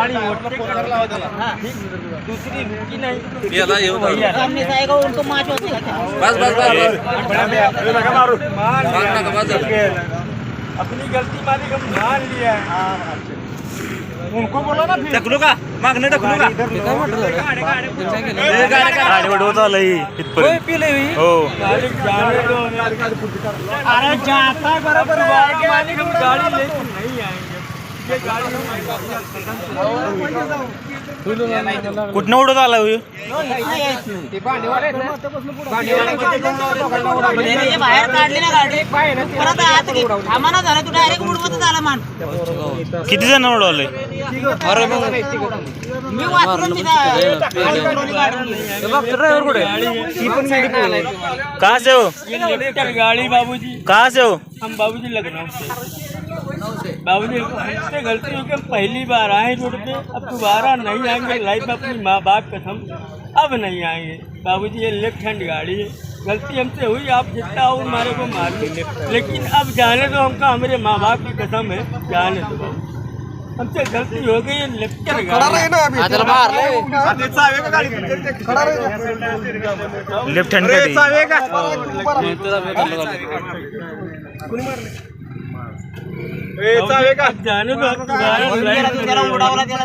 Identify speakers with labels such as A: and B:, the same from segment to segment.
A: गाड़ी दूसरी रुकी नहीं
B: याला येऊ द्या.
C: सामने से आएगा उनको माच होती है
B: बस बस बस बस
A: मान लिया।
B: नका, बस.
A: अपनी गलती मालिक हम मान लिया है उनको बोला ना फिर
B: ढकलू का मागणं ढकलू का गाडी
D: वडवत आलंय इथपर्यंत हो
A: जाने दो अरे जाता है बराबर गाड़ी लेके नहीं आएंगे ये
D: कुठनं उडत आला हो?
C: हे बाहेर काढली ना गाडी. परत आत ना झालं तू डायरेक्ट उडवतच आला मान.
D: किती जण उडवलंय
C: मी वाचलो तिथं खाली उडवली गाडी.
D: कहा से
A: हम बाबूजी लखनऊ से बाबूजी हमसे गलती हो कि हम पहली बार आए रोड पे। अब दोबारा नहीं आएँगे लाइफ में अपनी माँ बाप कसम अब नहीं आएँगे। बाबूजी ये लेफ़्ट हैंड गाड़ी है। गलती हमसे हुई, आप जितना हो, हमारे को मार लेकिन अब जाने दो, हमका, हमारे माँ बाप की कसम है, जाने दो बाबू हमसे गलती हो गई ये लेफ्टर गाड़ी.
D: लेफ्ट हँड गाडी.
A: अब जाने दो. अब दोबारा लाइफ में
C: त्याला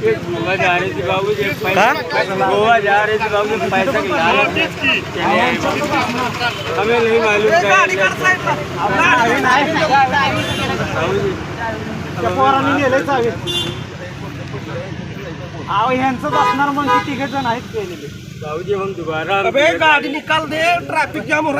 A: गोवा जा रहे थे बाबू जी एक
D: कहाँ?
A: पैसा गोवा जा रहे थे बाबू जी पैसा की लालच में चले आए बाबू। हमें नहीं मालूम था बाबू जी बाबू जी हम दोबारा गाड़ी निकाल दे ट्रैफिक जाम हो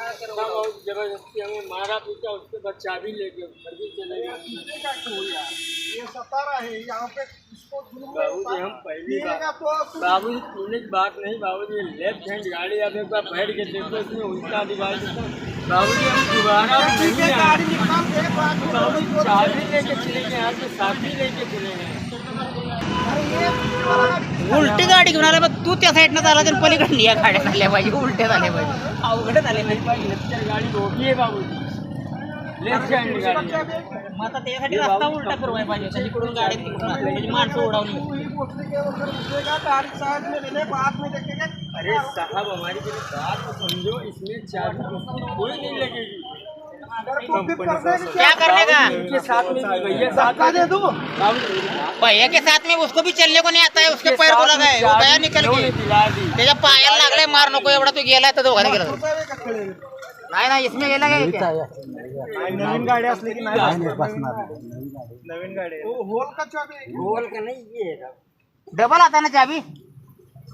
D: तो
A: ज़बरदस्ती हमें मारा पीटा उसके बाद चाबी लेके घर भी चले
E: ये सतारा है यहाँ पे
A: बाबू जी हम पहली बार
E: तो
A: बाबू जी पीने की बात नहीं बाबू जी लेफ़्ट हैंड गाड़ी आप एक बार बैठ के देखो इसमें उल्टा दिखाई बाबू जी हम दोबारा बाबू जी चाबी लेके चले गए यहाँ पे साथी लेके चले गए।
C: उलटी गाडी घेऊन आला तू त्या साईडनं झाला तर पलीकडे या गाड्या झाल्या पाहिजे उलट्या झाल्या पाहिजे अवघड झाले पाहिजे
A: गाड़ी रोकी है बाबू लेफ़्ट हैंड गाड़ी।
C: मग आता त्यासाठी रस्ता उलटा पाहिजे. गाडी तिकडून आली. म्हणजे माणसं उडावली
A: अरे साहब हमारी बात समझो इसमें चाबी कोई नहीं लगेगी
C: क्या करने का?
A: इनके साथ में भैया
E: धक्का दे दूँ?
C: भैया के साथ में उसको भी चलने को नहीं आता है उसके पैर को लगा है वो गया निकल के। त्याच्या पायाला लागलाय मार नको एवढा तू गेलाय तर दोघांनी गेला
E: रुपये का खड़े
C: नाही नाही इसमें गेला काय?
D: नवीन गाडी असली की नाही बसणार नवीन गाडी
E: होल का चाबी है
A: गोल का नहीं ये
C: डबल आता ना चाबी?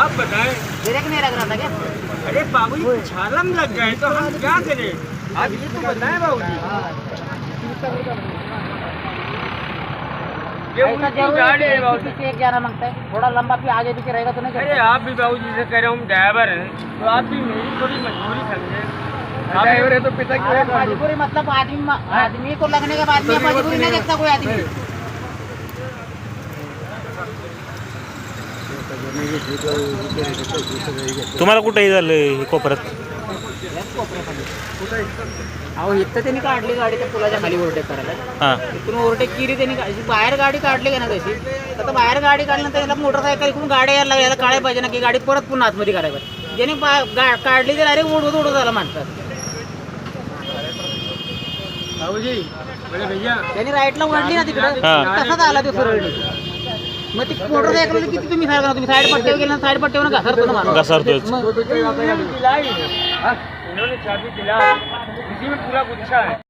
A: आप बताएँ।
C: ब्रेक नहीं लग रहा था क्या?
A: अरे बाबूजी छालम लग गए तो हम क्या करें? आप ये तो बताएँ बाबूजी ये
C: ऐसा
A: उनकी गाड़ी है
C: है कि एक जाना माँगता है? थोड़ा लंबा भी आगे पीछे रहेगा तो नहीं
A: अरे आप भी बाबूजी से कह रहे हूँ ड्राइवर हैं तो आप भी मेरी थोड़ी मजबूरी समझे। ड्राइवर है तो पिता
C: अरे मजबूरी मतलब आदमी आदमी को लगने के बाद में मजबूरी नहीं देखता कोई आदमी
B: तुम्हाला कुठेही झालं कोपऱ्यात?
C: अहो इथं त्यांनी काढली गाडी त्या पुलाच्या खाली ओव्हरटेक करायला.
B: हां.
C: इथून ओव्हरटेक केली त्यांनी अशी बाहेर गाडी काढली का ना तशी? आता बाहेर गाडी काढल्यानंतर याला मोटरसायकल इकडून गाड्या यायला यायला काढायला पाहिजे ना की गाडी परत पुन्हा आतमध्ये करायला पाहिजे. ज्याने बा- गा- काढली तर डायरेक्ट उडवत उडवत झाला
A: भैया.
C: त्यांनी राईटला वळली ना तिकडं.
B: हा.
C: तसाच आला तो सरळली मग ती मोटरसायकल किती तुम्ही सारखा तुम्ही साईड पट्ट्यावर गेला साईड पट्ट्यावर घसरतो ना माणूस.
B: घसरतोच
C: मग
A: है हाँ, इन्होंने चाबी दिलाई इसी में पूरा गुच्छा है